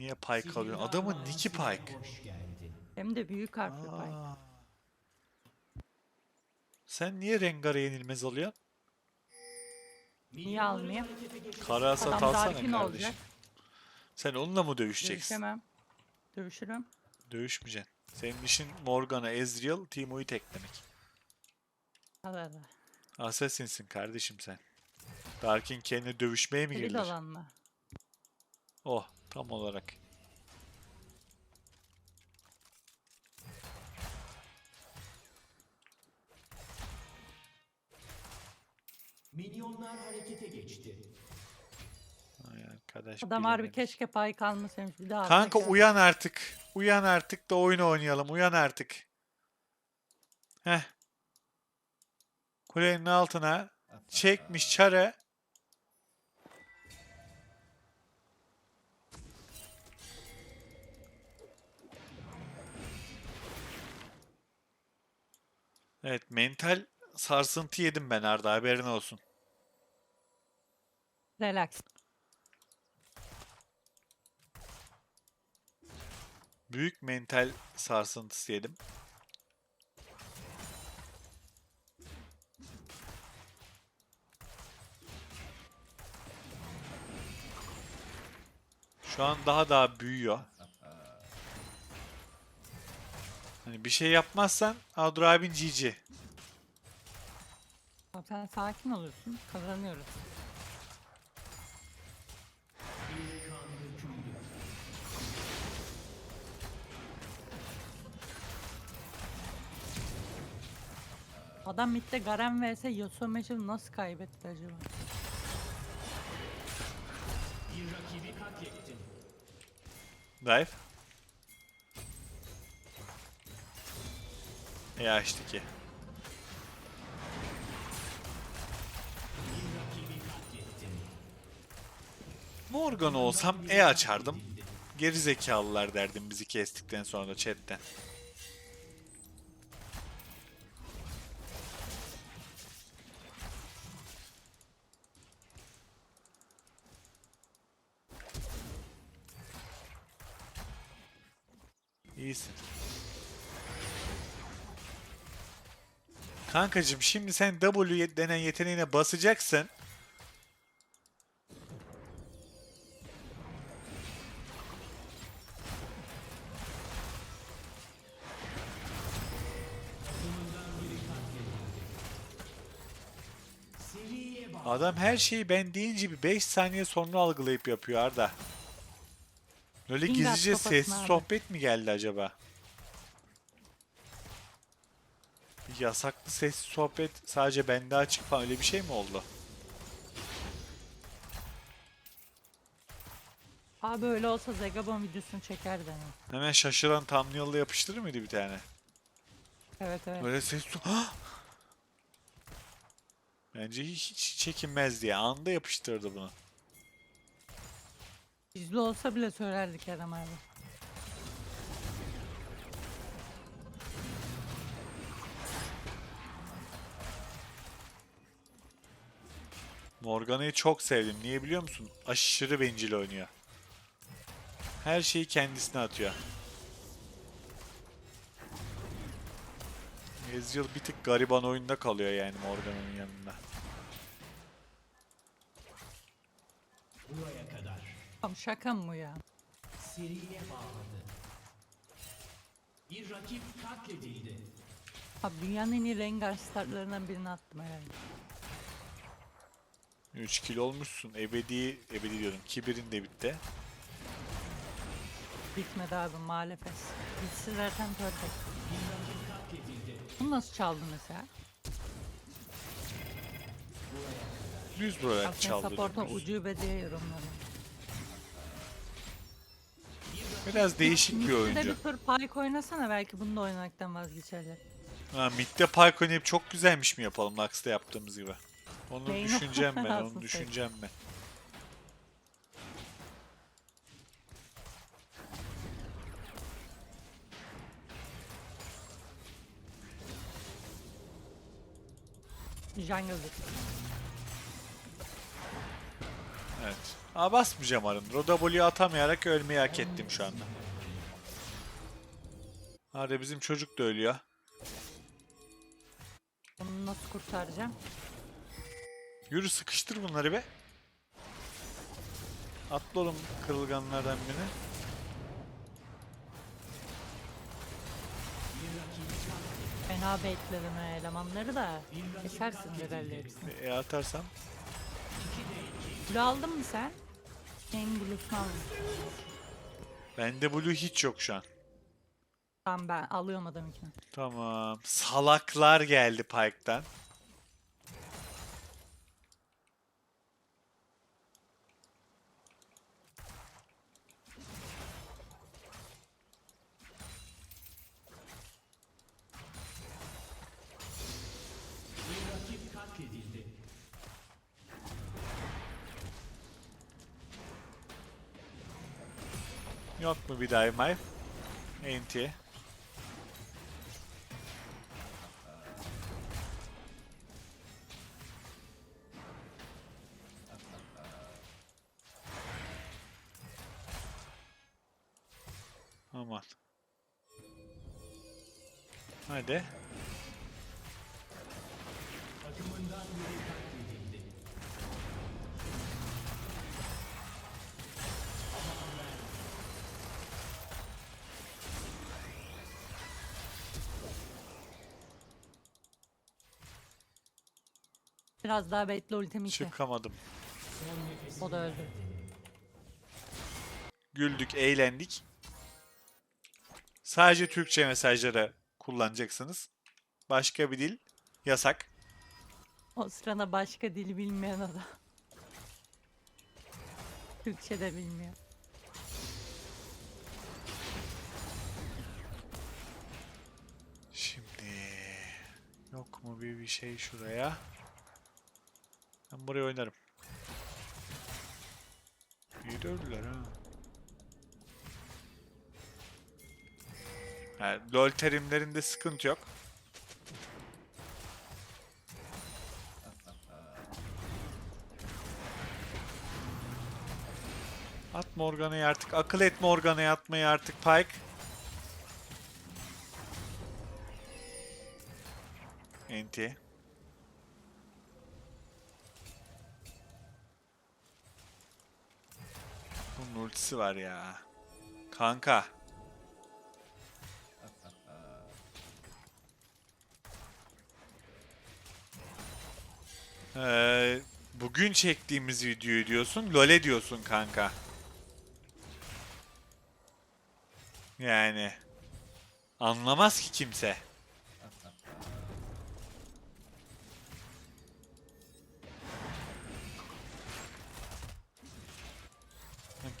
Niye Pike alıyorsun? Adamın Nick'i Pike. Hem de büyük harfli. Aa. Sen niye Rengar'a yenilmez alıyorsun? Niye almayayım? Kara hasat Adam alsana Darkin kardeşim. olacak. Sen onunla mı dövüşeceksin? Dövüşemem. Dövüşürüm. Dövüşmeyeceksin. Senin işin Morgana, Ezreal, Teemo'yu teklemek. Allah Allah. Assassin'sin kardeşim sen. Darkin kendine dövüşmeye mi Sivil girilir? olan mı? Oh, tam olarak. Minyonlar harekete geçti. Ay arkadaş Adam harbi bilemedim. keşke pay kalmasaymış. Bir daha Kanka alsak. uyan artık. Uyan artık da oyun oynayalım. Uyan artık. Heh. Kulenin altına çekmiş çare. Evet mental sarsıntı yedim ben Arda haberin olsun. Relax. Büyük mental sarsıntısı yedim. Şu an daha daha büyüyor. Hani bir şey yapmazsan Adro abin GG. Tamam, sen sakin olursun. Kazanıyoruz. Adam midde Garen vs Yasuo match'ını nasıl kaybetti acaba? Dive. E açtı ki. Morgan olsam E açardım. Geri zekalılar derdim bizi kestikten sonra chatten. Kankacım şimdi sen W denen yeteneğine basacaksın. Adam her şeyi ben deyince bir 5 saniye sonra algılayıp yapıyor Arda. Böyle gizlice sessiz sohbet mi geldi acaba? Bir Yasaklı sessiz sohbet sadece bende açık falan öyle bir şey mi oldu? Abi öyle olsa Zegabon videosunu çekerdi hani. Hemen şaşıran thumbnail'la yapıştırır mıydı bir tane? Evet evet. Böyle ses Hah! Bence hiç, hiç çekinmez diye anda yapıştırdı bunu. Gizli olsa bile söylerdik Kerem abi. Morgana'yı çok sevdim. Niye biliyor musun? Aşırı bencil oynuyor. Her şeyi kendisine atıyor. Ezreal bir tık gariban oyunda kalıyor yani Morgana'nın yanında. Buraya kadar. Tam şaka mı ya? Seriye bağladı. Bir rakip katledildi. Abi dünyanın en iyi Rengar startlarından birini attım herhalde. 3 kill olmuşsun. Ebedi, ebedi diyorum. Kibirin de bitti. Bitmedi abi maalesef. Bitsi zaten perfect. Bir. Bunu nasıl çaldın mesela? Düz bırak Abi sen çaldı. support'un dümdüz. ucube diye yorumladım. Biraz değişik bir Mid'de de oyuncu. bir tur Pyke oynasana belki bunu da oynamaktan vazgeçerler. Ha, midde Pyke oynayıp çok güzelmiş mi yapalım Lux'ta yaptığımız gibi? Onu Neyin düşüneceğim ben, onu düşüneceğim ben. Jungle'dır. Evet. Aa basmayacağım arındır. O W'yu atamayarak ölmeyi hak ettim şu anda. Hadi bizim çocuk da ölüyor. Onu nasıl kurtaracağım? Yürü sıkıştır bunları be. Atla oğlum kırılganlardan birini. Fena bekledim elemanları da. Kesersin herhalde hepsini. E atarsam. Blue aldın mı sen? En blue'sunu aldım. Bende blue hiç yok şu an. Tamam ben alıyorum adamınkini. Tamam. Salaklar geldi Pike'dan. Bir rakip katledildi. Yok mu bir dive Enti. Biraz daha bekle ultimi içi. Çıkamadım. O da öldü. Güldük, eğlendik. Sadece Türkçe mesajları kullanacaksınız. Başka bir dil yasak. O sırada başka dil bilmeyen adam. Türkçe de bilmiyor. Şimdi yok mu bir bir şey şuraya? Ben buraya oynarım. İyi dövdüler ha. Ha, LoL terimlerinde sıkıntı yok. At Morgana'yı artık. Akıl et Morgana'yı atmayı artık Pike. Enti. Bunun ultisi var ya. Kanka. Ee, bugün çektiğimiz videoyu diyorsun. LoL'e diyorsun kanka. Yani. Anlamaz ki kimse.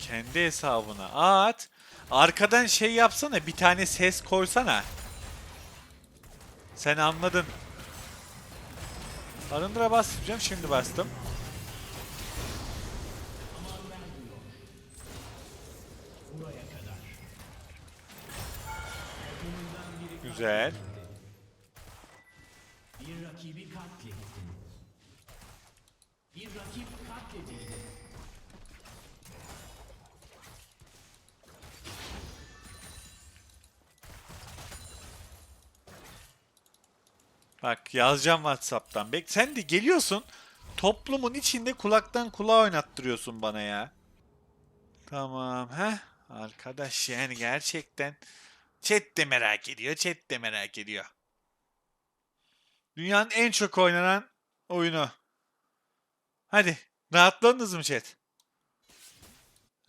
Kendi hesabına at. Arkadan şey yapsana bir tane ses koysana. Sen anladın. Arındıra basacağım şimdi bastım. Güzel. Bir rakibi katlettin. Bir rakip katledildi. Bak yazacağım Whatsapp'tan. Bek sen de geliyorsun. Toplumun içinde kulaktan kulağa oynattırıyorsun bana ya. Tamam ha. Arkadaş yani gerçekten chat de merak ediyor. Chat de merak ediyor. Dünyanın en çok oynanan oyunu. Hadi rahatladınız mı chat?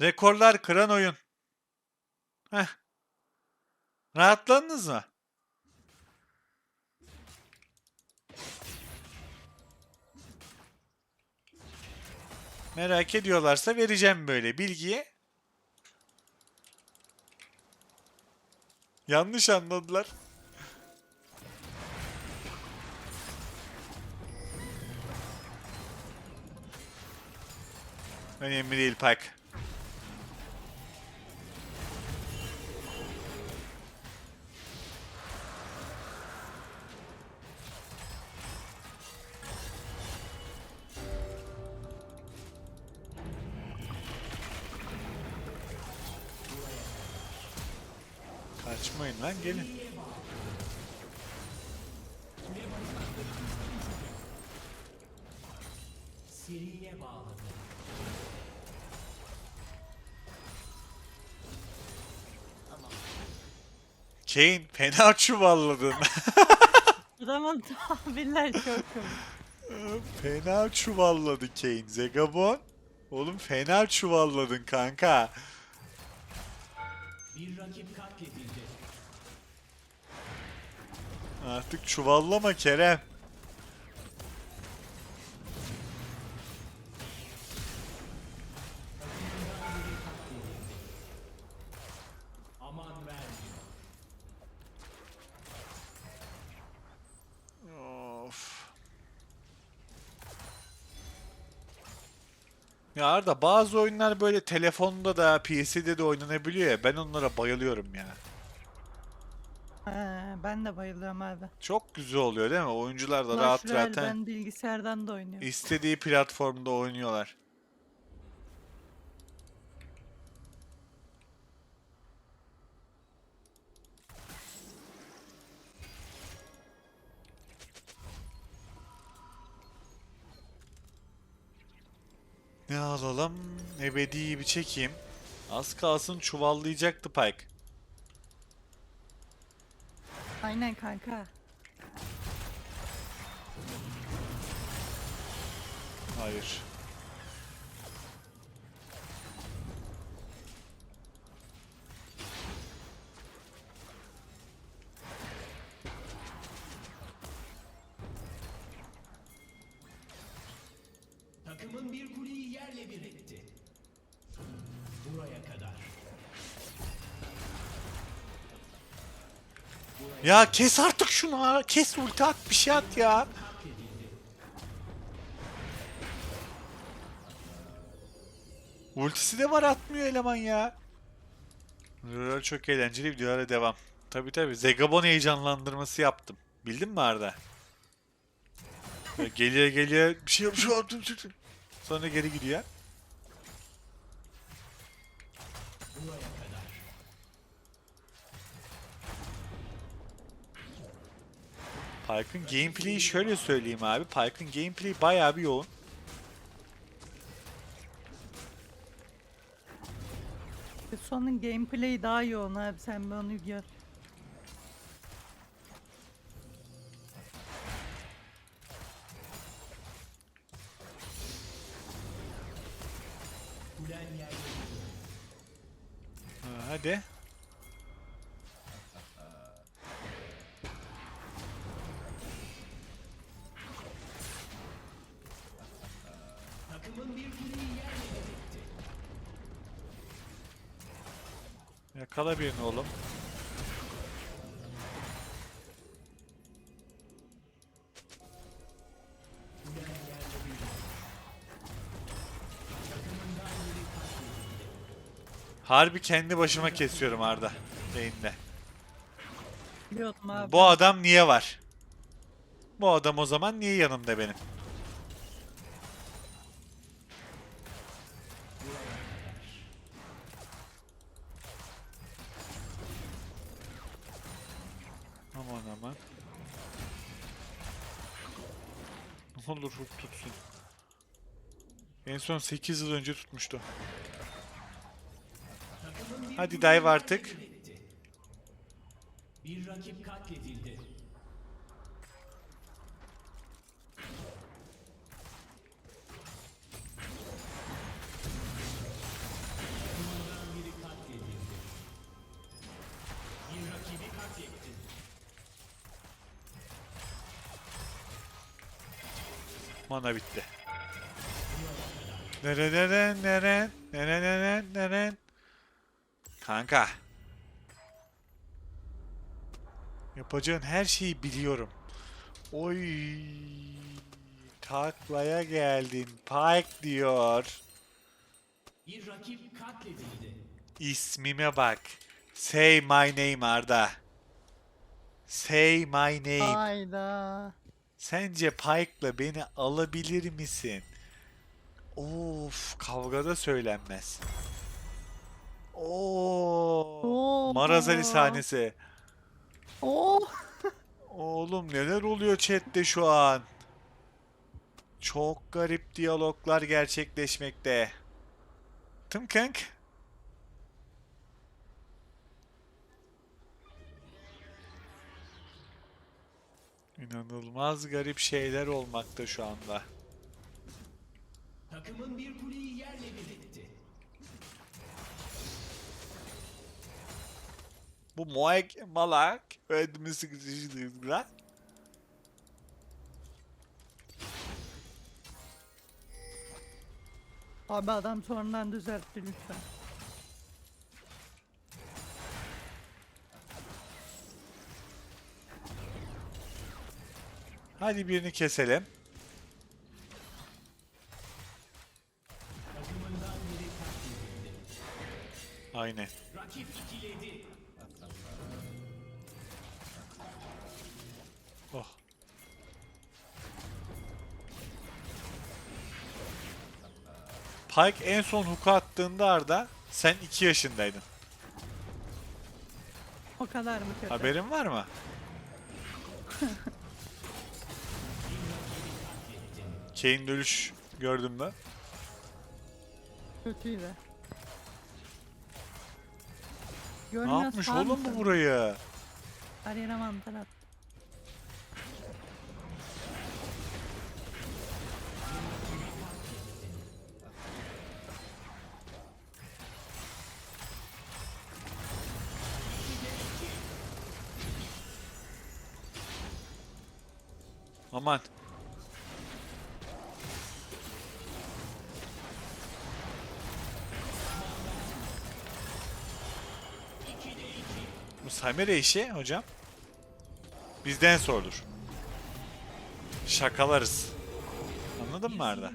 Rekorlar kıran oyun. Heh. Rahatladınız mı? Merak ediyorlarsa vereceğim böyle bilgiyi. Yanlış anladılar. Önemli değil Pike. Kane fena çuvalladın. Adamın tabirler çok komik. fena çuvalladı Kane. Zegabon. Oğlum fena çuvalladın kanka. Bir rakip katledildi. Artık çuvallama Kerem. Aman vermiyor. Of. Ya Arda bazı oyunlar böyle telefonda da PC'de de oynanabiliyor ya ben onlara bayılıyorum ya. He, ben de bayılıyorum abi. Çok güzel oluyor değil mi? Oyuncular da rahat Royale rahat ben bilgisayardan da oynuyorum. istediği platformda oynuyorlar. Ne alalım? Ebedi'yi bir çekeyim. Az kalsın çuvallayacaktı Pike. Aynen kanka. Hayır. Takımın bir yerle bir etti. Buraya kadar. Ya kes artık şunu. ha. Kes ulti at bir şey at ya. Ultisi de var atmıyor eleman ya. Videolar çok eğlenceli videolara devam. Tabi tabi Zegabon heyecanlandırması yaptım. Bildin mi Arda? Geliyor geliyor bir şey yapıyor. Sonra geri gidiyor. Pyke'ın gameplay'i şöyle söyleyeyim abi. Pyke'ın gameplay'i bayağı bir yoğun. Sonun gameplay'i daha yoğun abi sen bir onu gör. Ha, hadi. Yakala birini oğlum. Harbi kendi başıma kesiyorum Arda. Beyinde. Biliyordum abi. Bu adam niye var? Bu adam o zaman niye yanımda benim? Aman aman. Ne olur tutsun. En son 8 yıl önce tutmuştu. Hadi dive artık. Bir rakip katledildi. Mana bitti. Nereden neren neren neren Kanka. Yapacağın her şeyi biliyorum. Oy. Taklaya geldin. Pike diyor. Bir rakip katledildi. İsmime bak. Say my name Arda. Say my name. Hayda. Sence Pike'la beni alabilir misin? Of, kavgada söylenmez. Oo. Marazali sahnesi. Oo. Oğlum neler oluyor chatte şu an? Çok garip diyaloglar gerçekleşmekte. Tım kank. İnanılmaz garip şeyler olmakta şu anda. Takımın bir kuleyi yerle bir Bu Moek Malak ödümü sıkıştırdılar. Abi adam sonradan düzeltti lütfen. Hadi birini keselim. Aynen. Rakip ikiledi. Oh. Pike en son hook'a attığında Arda sen 2 yaşındaydın. O kadar mı kötü? Haberin var mı? Kane dönüş gördün mü? Kötüydü. Ne Görmüyoruz yapmış oğlum bu burayı? Yere mantar at. Aman. Bu Samira işi hocam. Bizden sorulur. Şakalarız. Anladın mı Arda?